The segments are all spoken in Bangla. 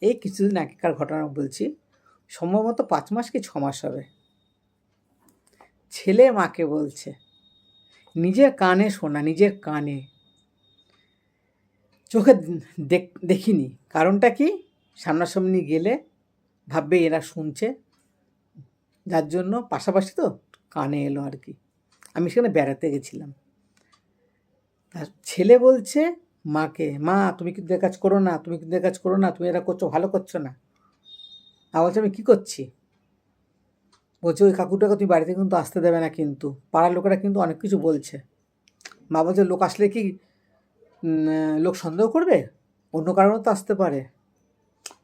এই কিছুদিন আগেকার ঘটনা বলছি, সম্ভবত পাঁচ মাস কি ছ মাস হবে। ছেলে মাকে বলছে, নিজের কানে শোনা, নিজের কানে। চোখে দেখ- দেখিনি। কারণটা কি? সামনাসামনি গেলে ভাববে এরা শুনছে, যার জন্য পাশাপাশি তো কানে এলো আর কি। আমি সেখানে বেড়াতে গেছিলাম। তার ছেলে বলছে মাকে, মা, তুমি কিন্তু কাজ করো না, তুমি কিন্তু কাজ করো না, তুমি এটা করছ, ভালো করছ না। বলছে, আমি কী করছি? বলছে, ওই কাকুটাকে তুমি বাড়িতে কিন্তু আসতে দেবে না কিন্তু, পাড়ার লোকেরা কিন্তু অনেক কিছু বলছে। মা বলছে, লোক আসলে কি লোক সন্দেহ করবে? অন্য কারণও তো আসতে পারে।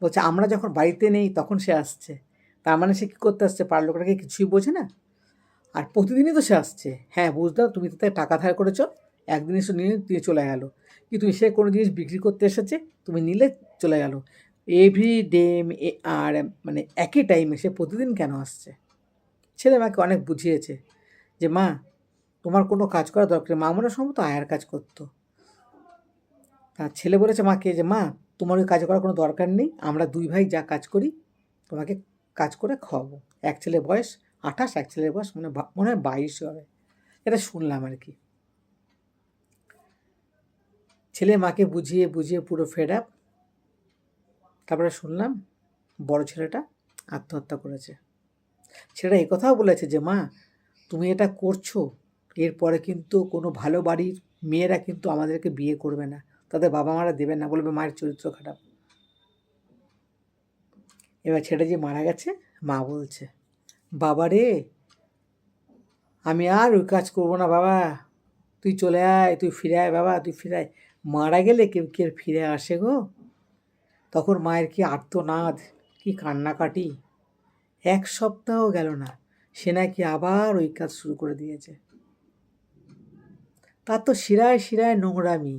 বলছে, আমরা যখন বাড়িতে নেই তখন সে আসছে। তার মানে সে কী করতে আসছে? পাড়ার লোকেরা কি কিছুই বোঝে না? আর প্রতিদিনই তো সে আসছে। হ্যাঁ বুঝলাম, তুমি তো তাই টাকা ধার করেছ একদিন এসে নিয়ে দিয়ে চলে গেল। কি তুমি সে কোনো জিনিস বিক্রি করতে এসেছে? তুমি নিলে চলে গেল। এভরি ডে আর মানে একই টাইমে সে প্রতিদিন কেন আসছে? ছেলে মাকে অনেক বুঝিয়েছে যে, মা, তোমার কোনো কাজ করা দরকার। মা মনে সম্ভবত আয়ার কাজ করতো। তার ছেলে বলেছে মাকে যে, মা, তোমার ওই কাজ করার কোনো দরকার নেই। আমরা দুই ভাই যা কাজ করি, তোমাকে কাজ করে খাওয়াবো। এক ছেলে বয়স আঠাশ, এক ছেলের বয়স মনে মনে হয় বাইশ হবে। এটা শুনলাম আর কি। ছেলে মাকে বুঝিয়ে বুঝিয়ে পুরো ফেড আপ তারপরে শুনলাম বড় ছেলেটা আত্মহত্যা করেছে। ছেলেটা কথাও বলেছে যে, মা, তুমি এটা করছ। এরপরে কিন্তু কোনো ভালো বাড়ির মেয়েরা কিন্তু আমাদেরকে বিয়ে করবে না। তাদের বাবা মারা দেবে না। বলবে, মায়ের চরিত্র খারাপ। এবার ছেলেটা যে মারা গেছে, মা বলছে বাবা রে আমি আর ওই কাজ করব না বাবা। তুই চলে আয়, তুই ফিরে আয় বাবা, তুই ফিরে আয়। মারা গেলে কেউ কে আর ফিরে আসে গো? তখন মায়ের কি আর্তনাদ, কি কান্নাকাটি? এক সপ্তাহ গেল না, সে নাকি আবার ওই কাজ শুরু করে দিয়েছে। তার তো শিরায় শিরায় নোংরামি,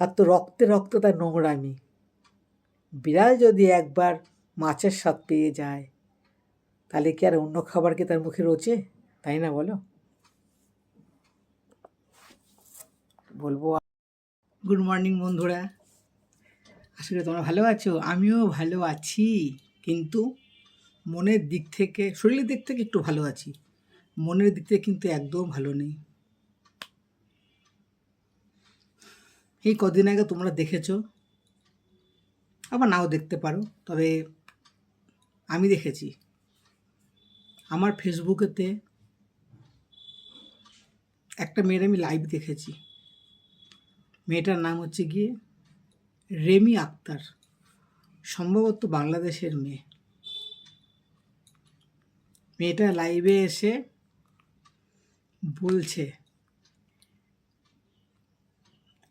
তার তো রক্তে রক্ত তার নোংরামি। বিড়াল যদি একবার মাছের স্বাদ পেয়ে যায়, তাহলে কি আর অন্য খাবার কি তার মুখে রোচে তাই না বলো? বলব গুড মর্নিং বন্ধুরা। আসলে তোমরা ভালো আছো। আমিও ভালো আছি, কিন্তু মনের দিক থেকে, শরীরের দিক থেকে একটু ভালো আছি। মনের দিক থেকে কিন্তু একদম ভালো নেই। এই কদিন আগে তোমরা দেখেছ, আবার নাও দেখতে পারো, তবে আমি দেখেছি। আমার ফেসবুকেতে একটা মেয়ের আমি লাইভ দেখেছি। মেয়েটার নাম হচ্ছে গিয়ে রেমি আক্তার, সম্ভবত বাংলাদেশের মেয়ে। মেয়েটা লাইভে এসে বলছে,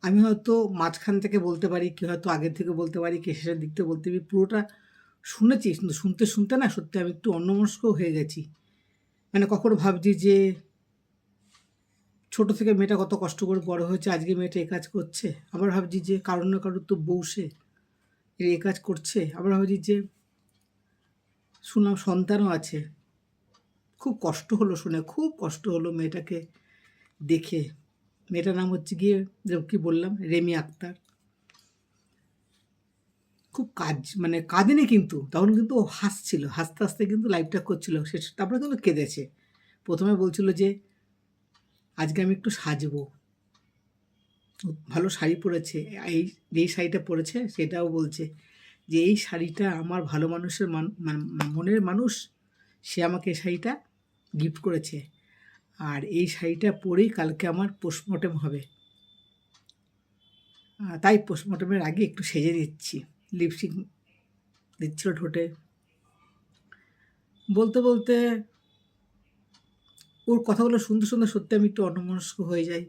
আমি হয়তো মাঝখান থেকে বলতে পারি, কি হয়তো আগের থেকে বলতে পারি, কি শেষের দিক থেকে বলতে পারি, পুরোটা শুনেছি, কিন্তু শুনতে শুনতে না, সত্যি আমি একটু অন্যমনস্ক হয়ে গেছি। মানে কখনো ভাবছি যে ছোট থেকে মেয়েটা কত কষ্ট করে বড় হয়েছে, আজকে মেয়েটা এই কাজ করছে। আবার ভাবছি যে কারোর না কারোর তো বউ সে, এ কাজ করছে। আবার ভাবছি যে শুনলাম সন্তানও আছে। খুব কষ্ট হলো শুনে, খুব কষ্ট হলো মেয়েটাকে দেখে। মেয়েটার নাম হচ্ছে গিয়ে কি বললাম, রেমি আক্তার। খুব কাজ মানে কাঁদেনি কিন্তু, তখন কিন্তু ও হাসছিল, হাসতে হাসতে কিন্তু লাইভটা করছিল। সে, তারপরে কিন্তু কেঁদেছে। প্রথমে বলছিল যে আজকে আমি একটু সাজবো। ভালো শাড়ি পরেছে। এই, যেই শাড়িটা পরেছে সেটাও বলছে যে, এই শাড়িটা আমার ভালো মানুষের মান, মান- মনের মানুষ, সে আমাকে এই শাড়িটা গিফট করেছে। আর এই শাড়িটা পরেই কালকে আমার পোস্টমর্টেম হবে। তাই পোস্টমর্টমের আগে একটু সেজে দিচ্ছি। লিপস্টিক দিচ্ছিল ঠোঁটে। বলতে বলতে ওর কথাগুলো শুনতে শুনতে সত্যি আমি একটু অন্যমনস্ক হয়ে যাই।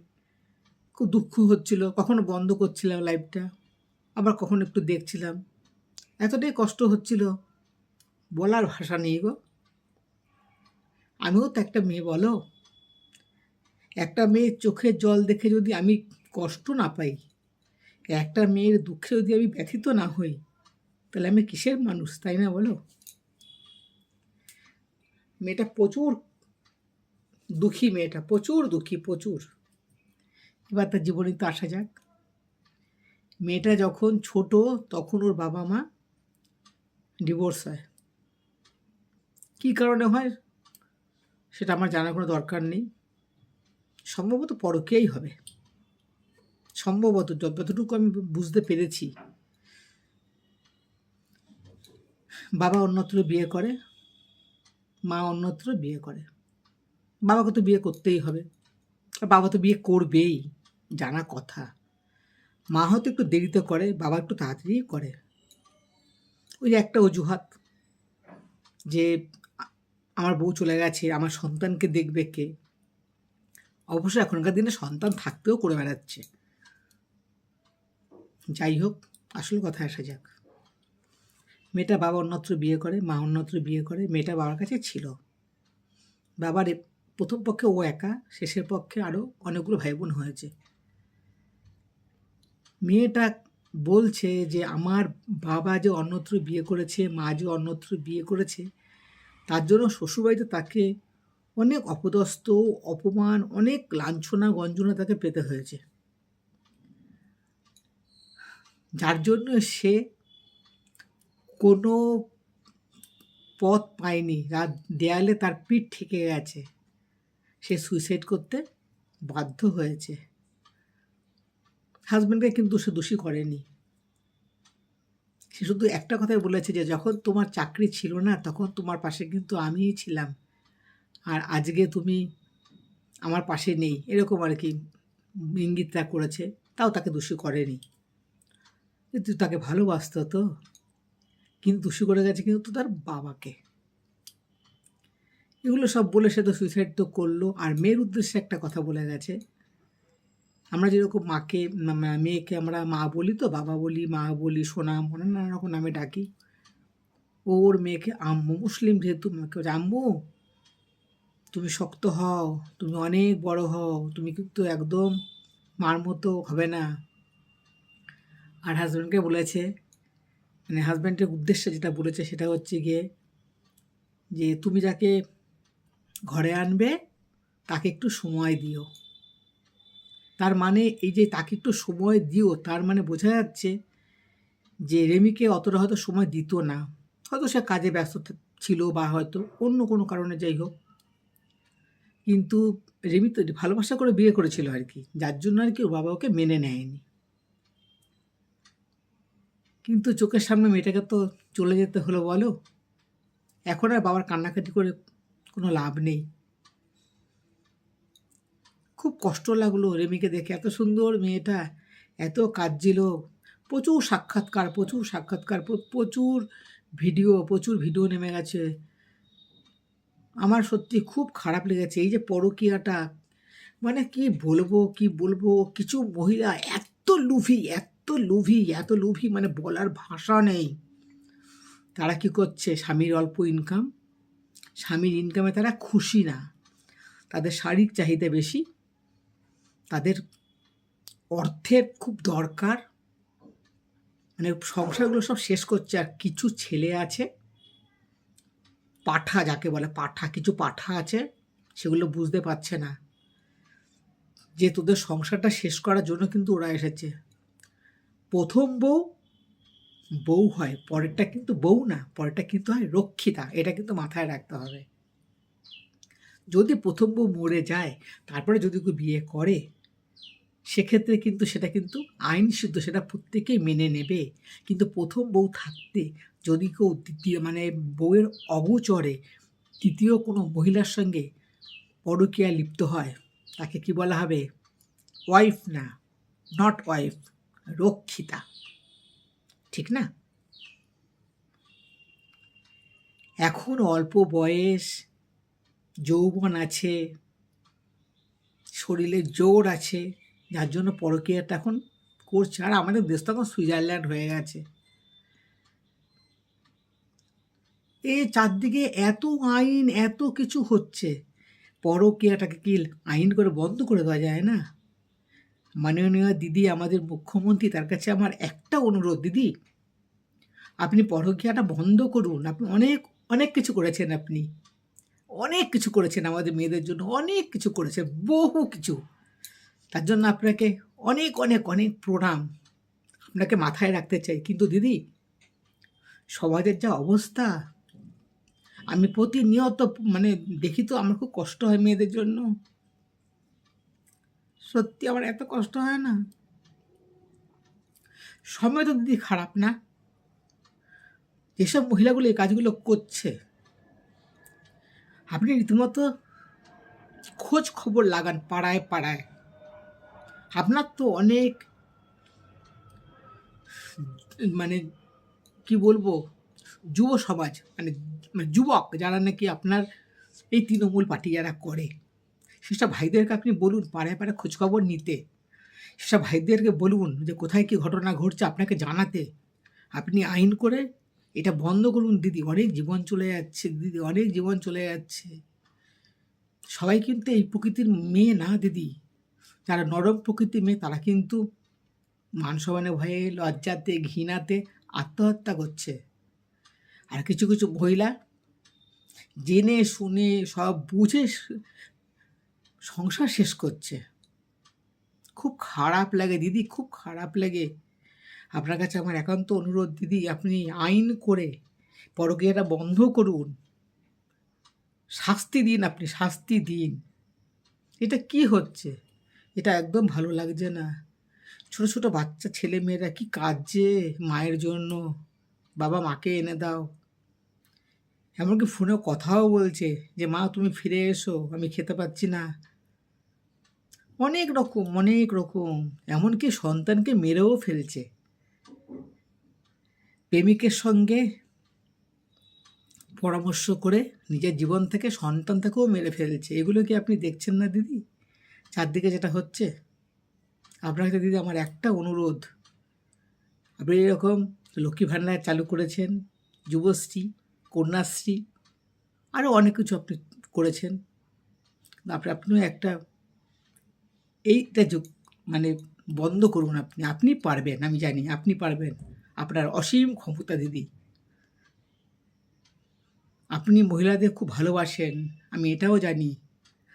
খুব দুঃখ হচ্ছিল, কখনো বন্ধ করছিলাম লাইভটা আবার কখনো একটু দেখছিলাম। এতটাই কষ্ট হচ্ছিল, বলার ভাষা নেই গো। আমিও তো একটা মেয়ে, বলো? একটা মেয়ের চোখের জল দেখে যদি আমি কষ্ট না পাই, একটা মেয়ের দুঃখে যদি আমি ব্যথিত না হই, তাহলে আমি কিসের মানুষ, তাই না বলো? মেয়েটা প্রচুর দুঃখী মেয়েটা, প্রচুর দুঃখী, প্রচুর। এবার তার জীবনে তো আসা যাক। মেয়েটা যখন ছোট, তখন ওর বাবা মা ডিভোর্স হয়। কী কারণে হয়? সেটা আমার জানার কোনো দরকার নেই। সম্ভবত পরকেই হবে। সম্ভবত যতটুকু আমি বুঝতে পেরেছি, বাবা অন্যত্র বিয়ে করে, মা অন্যত্র বিয়ে করে। বাবাকে তো বিয়ে করতেই হবে। বাবা তো বিয়ে করবেই, জানা কথা। মা হয়তো একটু দেরিতে করে, বাবা একটু তাড়াতাড়ি করে। ওই যে একটা অজুহাত যে আমার বউ চলে গেছে, আমার সন্তানকে দেখবে কে? অবশ্য এখনকার দিনে সন্তান থাকতেও করে বেড়াচ্ছে। যাই হোক, আসল কথা আসা যাক। মেয়েটা বাবা অন্যত্র বিয়ে করে, মা অন্যত্র বিয়ে করে, মেয়েটা বাবার কাছে ছিল। বাবার প্রথম পক্ষে ও একা, শেষের পক্ষে আরও অনেকগুলো ভাই বোন হয়েছে। মেয়েটা বলছে যে, আমার বাবা যে অন্যত্র বিয়ে করেছে, মা যে অন্যত্র বিয়ে করেছে, তার জন্য শ্বশুরবাড়িতে তাকে অনেক অপদস্থ, অপমান, অনেক লাঞ্ছনা গঞ্জনা তাকে পেতে হয়েছে। যার জন্য সে কোনো পথ পায়নি। রাত দেয়ালে তার পিঠ ঠেকে গেছে। সে সুইসাইড করতে বাধ্য হয়েছে। হাজব্যান্ডকে কিন্তু সে দোষী করেনি। সে শুধু একটা কথাই বলেছে যে, যখন তোমার চাকরি ছিল না, তখন তোমার পাশে কিন্তু আমিই ছিলাম। আর আজকে তুমি আমার পাশে নেই। এরকম আর কি ইঙ্গিতটা করেছে। তাও তাকে দোষী করেনি। কিন্তু তাকে ভালোবাসত তো। কিন্তু দোষী করে গেছে কিন্তু তার বাবাকে। এগুলো সব বলে সে তো সুইসাইড তো করল। আর মেয়ের উদ্দেশ্যে একটা কথা বলে গেছে। আমরা যেরকম মাকে মেয়েকে আমরা মা বলি তো, বাবা বলি, মা বলি সোনাম অনেক নানা রকম নামে ডাকি। ওর মেয়েকে, আম্মু, মুসলিম যেহেতু মাকে আম্মু, তুমি শক্ত হও, তুমি অনেক বড় হও, তুমি কিন্তু একদম মার মতো হবে না। আর হাজব্যান্ডকে বলেছে মানে হাজব্যান্ডের উদ্দেশ্যে যেটা বলেছে সেটা হচ্ছে গিয়ে, যে তুমি যাকে ঘরে আনবে, তাকে একটু সময় দিও। তার মানে এই যে তাকে একটু সময় দিও, তার মানে বোঝা যাচ্ছে যে রেমিকে অতটা হয়তো সময় দিত না। হয়তো সে কাজে ব্যস্ত ছিল বা হয়তো অন্য কোনো কারণে যাই হোক। কিন্তু রেমি তো ভালোবাসা করে বিয়ে করেছিল আর কি, যার জন্য আর কি ওর বাবা ওকে মেনে নেয়নি। কিন্তু চোখের সামনে মেয়েটাকে তো চলে যেতে হলো বলো? এখন আর বাবার কান্নাকাটি করে কোনো লাভ নেই। খুব কষ্ট লাগল রেমিকে দেখে। এত সুন্দর মেয়েটা, এত কাঁদছিল। প্রচুর সাক্ষাৎকার প্রচুর সাক্ষাৎকার প্রচুর ভিডিও প্রচুর ভিডিও নেমে গেছে। আমার সত্যি খুব খারাপ লেগেছে। এই যে পরকীয়াটা মানে কি বলব কি বলব, কিছু মহিলা এত লুভি এত লুভি এত লুভি মানে বলার ভাষা নেই। তারা কি করছে? স্বামীর অল্প ইনকাম স্বামীর ইনকামে তারা খুশি না। তাদের শারীরিক চাহিদা বেশি। তাদের অর্থের খুব দরকার। মানে সংসারগুলো সব শেষ করছে আর কিছু ছেলে আছে। পাঠা যাকে বলে, পাঠা, কিছু পাঠা আছে, সেগুলো বুঝতে পারছে না। যে তোদের সংসারটা শেষ করার জন্য কিন্তু ওরা এসেছে। প্রথম বউ বউ হয়, পরেরটা কিন্তু বউ না, পরেরটা কিন্তু হয় রক্ষিতা, এটা কিন্তু মাথায় রাখতে হবে। যদি প্রথম বউ মরে যায়, তারপরে যদি কেউ বিয়ে করে, সেক্ষেত্রে কিন্তু সেটা কিন্তু আইন শুদ্ধ সেটা প্রত্যেকেই মেনে নেবে। কিন্তু প্রথম বউ থাকতে যদি কেউ দ্বিতীয় মানে বউয়ের অগোচরে তৃতীয় কোনো মহিলার সঙ্গে পরকীয়া লিপ্ত হয়, তাকে কি বলা হবে? ওয়াইফ না নট ওয়াইফ রক্ষিতা। ঠিক না? এখন অল্প বয়স, যৌবন আছে, শরীরে জোর আছে, যার জন্য পরকীয়াটা এখন করছে। আর আমাদের দেশ তো এখন সুইজারল্যান্ড হয়ে গেছে। এ চারদিকে এত আইন, এত কিছু হচ্ছে। পরকীয়াটাকে কি আইন করে বন্ধ করে দেওয়া যায় না? মাননীয় দিদি আমাদের মুখ্যমন্ত্রী, তার কাছে আমার একটা অনুরোধ দিদি। আপনি পরকীয়াটা বন্ধ করুন। আপনি অনেক অনেক কিছু করেছেন আপনি। অনেক কিছু করেছেন আমাদের মেয়েদের জন্য, অনেক কিছু করেছেন, বহু কিছু। তার জন্য আপনাকে অনেক অনেক অনেক প্রণাম। আপনাকে মাথায় রাখতে চাই। কিন্তু দিদি, সমাজের যা অবস্থা, আমি প্রতিনিয়ত মানে দেখি তো আমার খুব কষ্ট হয় মেয়েদের জন্য। সত্যি আমার এত কষ্ট হয় না? সময় তো দিদি খারাপ না? যেসব মহিলাগুলো এই কাজগুলো করছে, আপনি রীতিমতো খোঁজ খবর লাগান পাড়ায় পাড়ায়। আপনার তো অনেক মানে কি বলব, যুব সমাজ মানে মানে যুবক যারা নাকি আপনার এই তৃণমূল পার্টি যারা করে। সেসব ভাইদেরকে আপনি বলুন, পাড়ায় পাড়ায় খোঁজখবর নিতে। সেসব ভাইদেরকে বলুন যে কোথায় কী ঘটনা ঘটছে, আপনাকে জানাতে। আপনি আইন করে এটা বন্ধ করুন দিদি, অনেক জীবন চলে যাচ্ছে দিদি, অনেক জীবন চলে যাচ্ছে। সবাই কিন্তু এই প্রকৃতির মেয়ে না দিদি। যারা নরম প্রকৃতির মেয়ে, তারা কিন্তু মান সম্মানের ভয়ে, লজ্জাতে, ঘৃণাতে আত্মহত্যা করছে। আর কিছু কিছু মহিলা জেনে শুনে সব বুঝে সংসার শেষ করছে। খুব খারাপ লাগে দিদি, খুব খারাপ লাগে। আপনার কাছে আমার একান্ত অনুরোধ, দিদি, আপনি আইন করে পরকীয়াটা বন্ধ করুন। শাস্তি দিন আপনি, শাস্তি দিন। এটা কি হচ্ছে? এটা একদম ভালো লাগছে না। ছোট ছোট বাচ্চা ছেলে মেয়েরা কি কাজে মায়ের জন্য? বাবা মাকে এনে দাও। এমনকি ফোনে কথাও বলছে যে, মা, তুমি ফিরে এসো, আমি খেতে পাচ্ছি না। অনেক রকম অনেক রকম। এমনকি সন্তানকে মেরেও ফেলছে। প্রেমিকের সঙ্গে পরামর্শ করে নিজের জীবন থেকে সন্তান থেকেও মেরে ফেলছে। এগুলো কি আপনি দেখছেন না দিদি? চারদিকে যেটা হচ্ছে। আপনার কাছে দিদি আমার একটা অনুরোধ। আপনি এরকম লক্ষ্মী ভাণ্ডার চালু করেছেন, যুবশ্রী, কন্যাশ্রী, আরও অনেক কিছু আপনি করেছেন। আপনি আপনিও একটা এইটা যুগ মানে বন্ধ করুন আপনি আপনি পারবেন, আমি জানি আপনি পারবেন। আপনার অসীম ক্ষমতা দিদি। আপনি মহিলাদের খুব ভালোবাসেন, আমি এটাও জানি।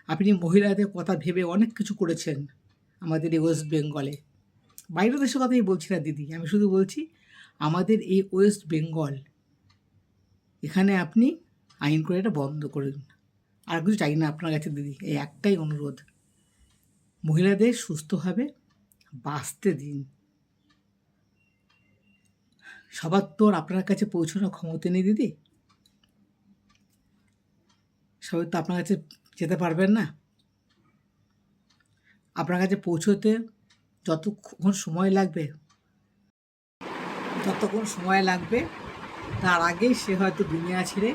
আপনি মহিলাদের কথা ভেবে অনেক কিছু করেছেন আমাদের এই ওয়েস্ট বেঙ্গলে। বাইরের দেশের কথাই বলছি না দিদি, আমি শুধু বলছি আমাদের এই ওয়েস্ট বেঙ্গল, এখানে আপনি আইন করে এটা বন্ধ করুন। আর কিছু চাই না আপনার কাছে দিদি, এই একটাই অনুরোধ। মহিলাদের সুস্থভাবে বাঁচতে দিন। সবার তো আপনার কাছে পৌঁছানোর ক্ষমতা নেই, দিদি। সবাই তো আপনার কাছে যেতে পারবেন না। আপনার কাছে পৌঁছোতে যতক্ষণ সময় লাগবে, যতক্ষণ সময় লাগবে, তার আগেই সে হয়তো দুনিয়া ছেড়ে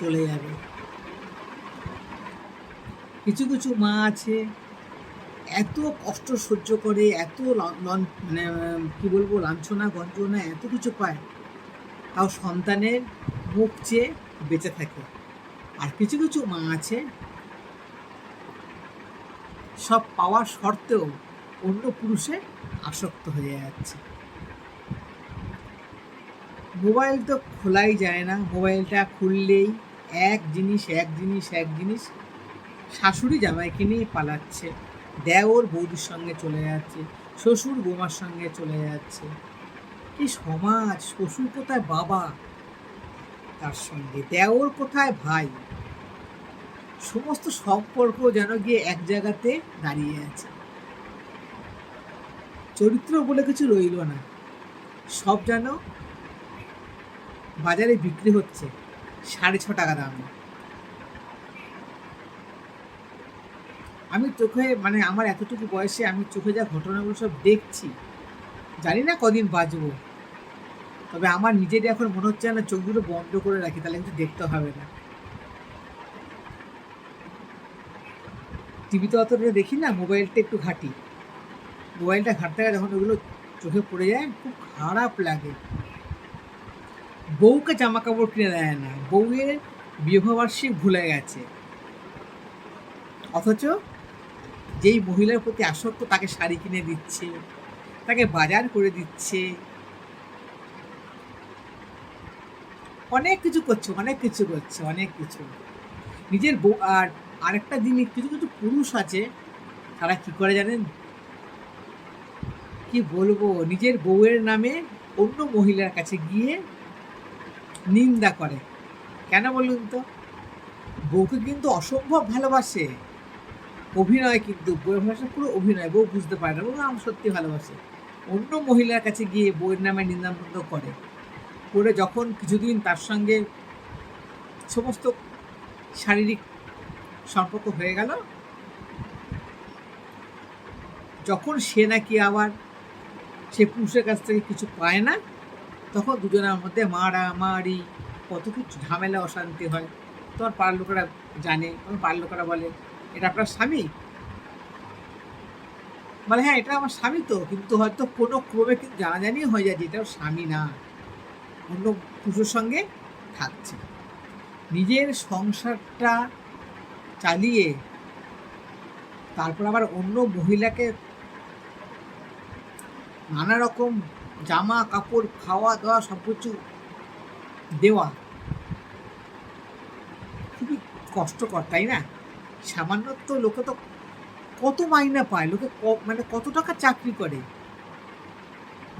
চলে যাবে। কিছু কিছু মা আছে এত কষ্ট সহ্য করে, এত মানে কী বলব, লাঞ্ছনা গঞ্জনা এত কিছু পায়, তাও সন্তানের মুখ চেয়ে বেঁচে থাকে। আর কিছু কিছু মা আছে, সব পাওয়ার সত্ত্বেও অন্য পুরুষে আসক্ত হয়ে যাচ্ছে। মোবাইল তো খোলাই যায় না, মোবাইলটা খুললেই এক জিনিস এক জিনিস এক জিনিস শাশুড়ি জামাইকে নিয়ে পালাচ্ছে। দেওর বৌদির সঙ্গে চলে যাচ্ছে, শ্বশুর বোমার সঙ্গে চলে যাচ্ছে। কি সমাজ, শ্বশুর কোথায় বাবা? তার সঙ্গে দেওর কোথায় ভাই? সমস্ত সম্পর্ক যেন গিয়ে এক জায়গাতে দাঁড়িয়ে আছে। চরিত্র বলে কিছু রইল না। সব যেন বাজারে বিক্রি হচ্ছে, সাড়ে ছ টাকা দামে। আমি চোখে মানে আমার এতটুকু বয়সে আমি চোখে যা ঘটনাগুলো সব দেখছি, জানি না কদিন বাঁচবো। তবে আমার নিজেরই এখন মনে হচ্ছে না চোখগুলো বন্ধ করে রাখি, তাহলে কিন্তু দেখতে হবে না। টিভিতে অতটা দেখি না, মোবাইলটা একটু ঘাঁটি। মোবাইলটা ঘাঁটতে গেলে যখন ওগুলো চোখে পড়ে যায়, খুব খারাপ লাগে। বউকে জামা কাপড় কিনে দেয় না, বউয়ের বিবাহবার্ষিক ভুলে গেছে। অথচ যেই মহিলার প্রতি আসক্ত তাকে শাড়ি কিনে দিচ্ছে, তাকে বাজার করে দিচ্ছে। অনেক কিছু করছে, অনেক কিছু করছে, অনেক কিছু। নিজের বউ, আর আরেকটা জিনিস, কিছু কিছু পুরুষ আছে, তারা কি করে জানেন? কি বলব? নিজের বউয়ের নামে অন্য মহিলার কাছে গিয়ে নিন্দা করে। কেন বলুন তো? বউকে কিন্তু অসম্ভব ভালোবাসে। অভিনয় কিন্তু, বইয়ের ভাষা পুরো অভিনয়, বউ বুঝতে পারে না বউ আমার সত্যি ভালোবাসে। অন্য মহিলার কাছে গিয়ে বইয়ের নামে নিন্দামন্দ করে। করে যখন কিছুদিন তার সঙ্গে সমস্ত শারীরিক সম্পর্ক হয়ে গেল, যখন সে নাকি আবার, সে পুরুষের কাছ থেকে কিছু পায় না, তখন দুজনের মধ্যে মারামারি, কত কিছু ঝামেলা, অশান্তি হয়। তোমার পাড়ার লোকেরা জানে, তখন পাড়ার লোকেরা বলে এটা আপনার স্বামী? বলে হ্যাঁ এটা আমার স্বামী তো, কিন্তু হয়তো কোনো ক্রমে জানাজানি হয়ে যায় যে এটা স্বামী না। অন্য পুরুষের সঙ্গে থাকছে। নিজের সংসারটা চালিয়ে তারপর আবার অন্য মহিলাকে নানা রকম জামা, কাপড়, খাওয়া, দাওয়া সব কিছু দেওয়া খুবই কষ্টকর, তাই না? সামান্য তো লোকে তো কত মাইনা পায়, লোকে মানে কত টাকা চাকরি করে?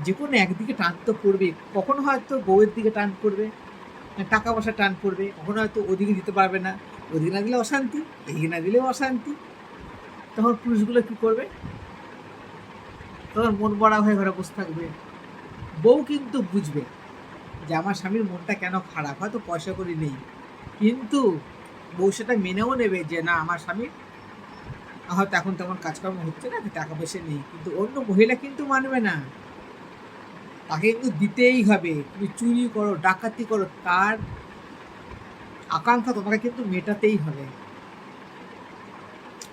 যে কোনো একদিকে টান তো পড়বে। কখনো হয়তো বউয়ের দিকে টান পড়বে মানে টাকা পয়সা টান পড়বে, কখনো হয়তো ওদিকে দিতে পারবে না। ওদিকে না দিলে অশান্তি, এদিকে না দিলেও অশান্তি। তখন পুরুষগুলো কী করবে? তখন মন বড়া হয়ে ঘরে বসে থাকবে। বউ কিন্তু বুঝবে যে আমার স্বামীর মনটা কেন খারাপ, হয়তো পয়সা করি নেই। কিন্তু বউ সেটা মেনেও নেবে যে না, আমার স্বামী হয়তো এখন তেমন কাজকর্ম হচ্ছে না টাকা পয়সা নেই। কিন্তু অন্য মহিলা কিন্তু মানবে না। তাকে কিন্তু দিতেই হবে। তুমি চুরি করো, ডাকাতি করো, তার আকাঙ্ক্ষা তোমাকে কিন্তু মেটাতেই হবে।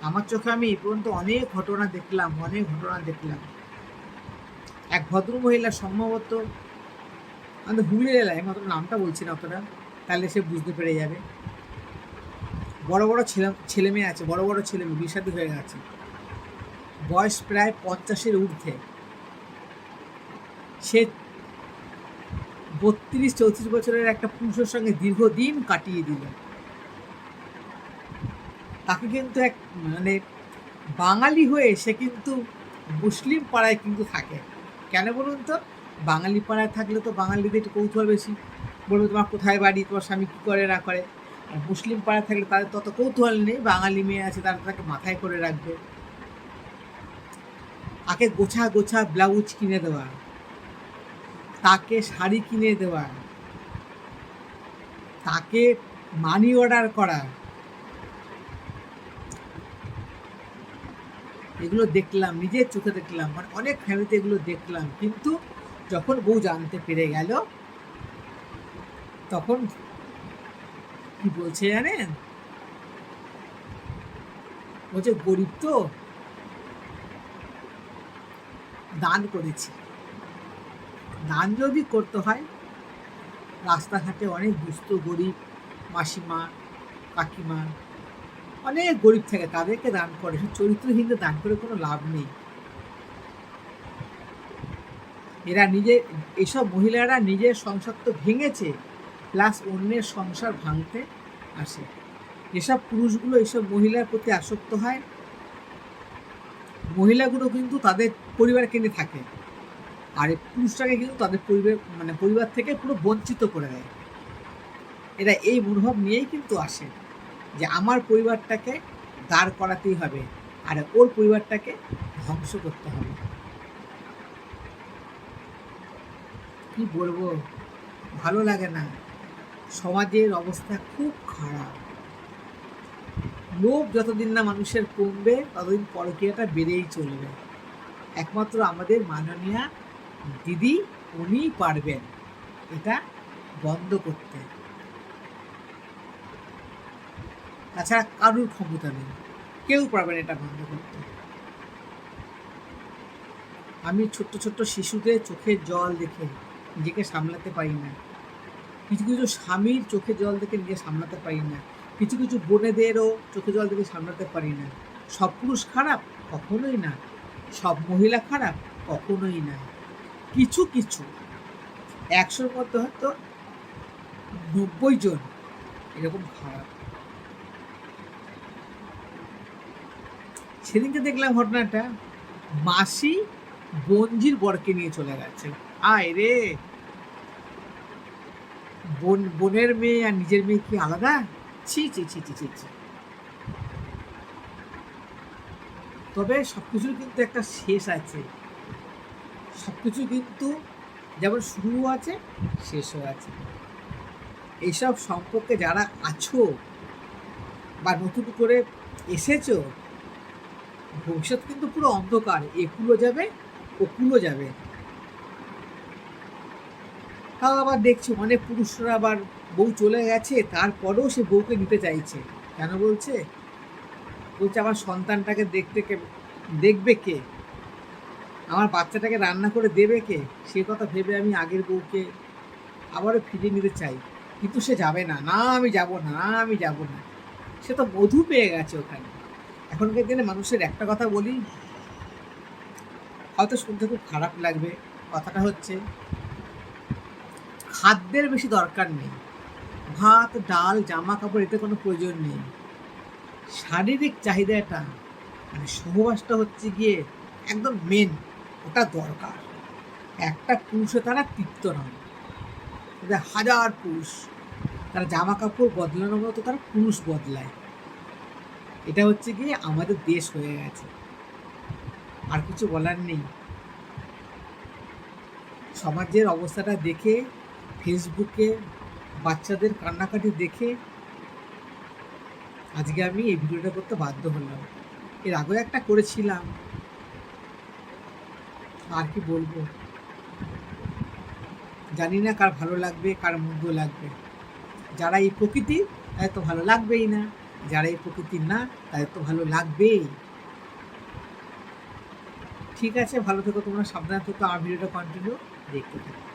আমার চোখে আমি এই পর্যন্ত অনেক ঘটনা দেখলাম, অনেক ঘটনা দেখলাম। এক ভদ্র মহিলা সম্ভবত আমাদের হুগলি জেলায় অতটা নামটা বলছি না অতটা, তাহলে সে বুঝতে পেরে যাবে। বড় বড় ছেলে ছেলে মেয়ে আছে, বড় বড় ছেলে মেয়ে, বিষাদী হয়ে গেছে। বয়স প্রায় পঞ্চাশের ঊর্ধ্বে। সে বত্রিশ, চৌত্রিশ বছরের একটা পুরুষের সঙ্গে দীর্ঘদিন কাটিয়ে দিল। তাকে কিন্তু এক মানে বাঙালি হয়ে সে কিন্তু মুসলিম পাড়ায় কিন্তু থাকে। কেন বলুন তো? বাঙালি পাড়ায় থাকলে তো বাঙালিদের একটু কৌতূহল বেশি। বলবে, তোমার কোথায় বাড়ি? তোমার স্বামী কী করে, না করে? মুসলিম পাড়ায় থাকলে তাদের তত কৌতূহল নেই, বাঙালি মেয়ে আছে তারা তাকে মাথায় করে রাখবে। তাকে গোছা গোছা ব্লাউজ কিনে দেওয়া, তাকে শাড়ি কিনে দেওয়া, তাকে মানি অর্ডার করা। এগুলো দেখলাম, নিজের চোখে দেখলাম মানে অনেক ফ্যামিলিতে এগুলো দেখলাম। কিন্তু যখন বউ জানতে পেরে গেল, তখন কি বলছে জানেন? বলছে, গরিব তো দান করেছি। দান যদি করতে হয়, রাস্তাঘাটে অনেক দুস্থ গরিব, মাসিমা, কাকিমা, অনেক গরিব থাকে, তাদেরকে দান করে। চরিত্রহীনদের দান করে কোনো লাভ নেই। এরা নিজে, এসব মহিলারা নিজের সংসার তো ভেঙেছে। প্লাস অন্যের সংসার ভাঙতে আসে। এসব পুরুষগুলো, এসব মহিলার প্রতি আসক্ত হয়। মহিলাগুলো কিন্তু তাদের পরিবারকে নিয়ে থাকে। আর এই পুরুষটাকে কিন্তু তাদের পরিবার মানে পরিবার থেকে পুরো বঞ্চিত করে দেয়। এরা এই মনোভাব নিয়েই কিন্তু আসে যে আমার পরিবারটাকে দাঁড় করাতেই হবে আর ওর পরিবারটাকে ধ্বংস করতে হবে। কি বলব? ভালো লাগে না। সমাজের অবস্থা খুব খারাপ। লোভ যতদিন না মানুষের কমবে, ততদিন পরকীয়াটা বেড়েই চলবে। একমাত্র আমাদের মাননীয়া দিদি, উনিই পারবেন এটা বন্ধ করতে। তাছাড়া কারুর ক্ষমতা নেই? কেউ পারবেন এটা বন্ধ করতে। আমি ছোট্ট ছোট্ট শিশুদের চোখের জল দেখে নিজেকে সামলাতে পারি না। কিছু কিছু স্বামীর চোখে জল দেখে নিজে সামলাতে পারি না। কিছু কিছু বোনেদেরও চোখে জল দেখে সামলাতে পারি না। সব পুরুষ খারাপ? কখনোই না। সব মহিলা খারাপ? কখনোই না। কিছু কিছু। একশোর মধ্যে হয়তো নব্বই জন এরকম খারাপ। সেদিনকে দেখলাম ঘটনাটা, মাসি বঞ্জির বরকে নিয়ে চলে গেছে। আয় রে! বোন, বোনের মেয়ে আর নিজের মেয়ে কি আলাদা? ছি ছি ছি ছি ছি ছি। তবে সব কিছুর কিন্তু একটা শেষ আছে। সব কিছু কিন্তু যেমন শুরুও আছে, শেষও আছে। এইসব সম্পর্কে যারা আছো বা নতুন করে এসেছ, ভবিষ্যৎ কিন্তু পুরো অন্ধকার। একুলো যাবে ওকুলো যাবে। তাও আবার দেখছি অনেক পুরুষরা আবার বউ চলে গেছে, তারপরেও সে বউকে নিতে চাইছে। কেন বলছে? বলছে আমার সন্তানটাকে দেখতে কে, দেখবে কে? আমার বাচ্চাটাকে রান্না করে দেবে কে? সে কথা ভেবে আমি আগের বউকে আবারও ফিরিয়ে নিতে চাই। কিন্তু সে যাবে না। না, আমি যাব না না, আমি যাব না। সে তো মধু পেয়ে গেছে ওখানে। এখনকার দিনে মানুষের একটা কথা বলি, হয়তো শুনতে খুব খারাপ লাগবে। কথাটা হচ্ছে খাদ্যের বেশি দরকার নেই। ভাত, ডাল জামা কাপড় এতে কোনো প্রয়োজন নেই। শারীরিক চাহিদাটা মানে সহবাসটা হচ্ছে গিয়ে একদম মেন ওটা দরকার। একটা পুরুষে তারা তৃপ্ত নয়। এদের হাজার পুরুষ, তারা জামা কাপড় বদলানোর মতো তারা পুরুষ বদলায়। এটা হচ্ছে গিয়ে আমাদের দেশ হয়ে গেছে। আর কিছু বলার নেই। সমাজের অবস্থাটা দেখে ফেসবুকে বাচ্চাদের কান্নাকাটি দেখে আজকে আমি এই ভিডিওটা করতে বাধ্য হলাম। এর আগেও একটা করেছিলাম। আর কি বলব? জানি না কার ভালো লাগবে, কার মন্দ লাগবে। যারা এই প্রকৃতি, তাদের তো ভালো লাগবেই না। যারা এই প্রকৃতির না, তাদের তো ভালো লাগবেই। ঠিক আছে, ভালো থেকো তোমরা, সাবধানে থেকো, আমার ভিডিওটা কন্টিনিউ দেখতে থাকো।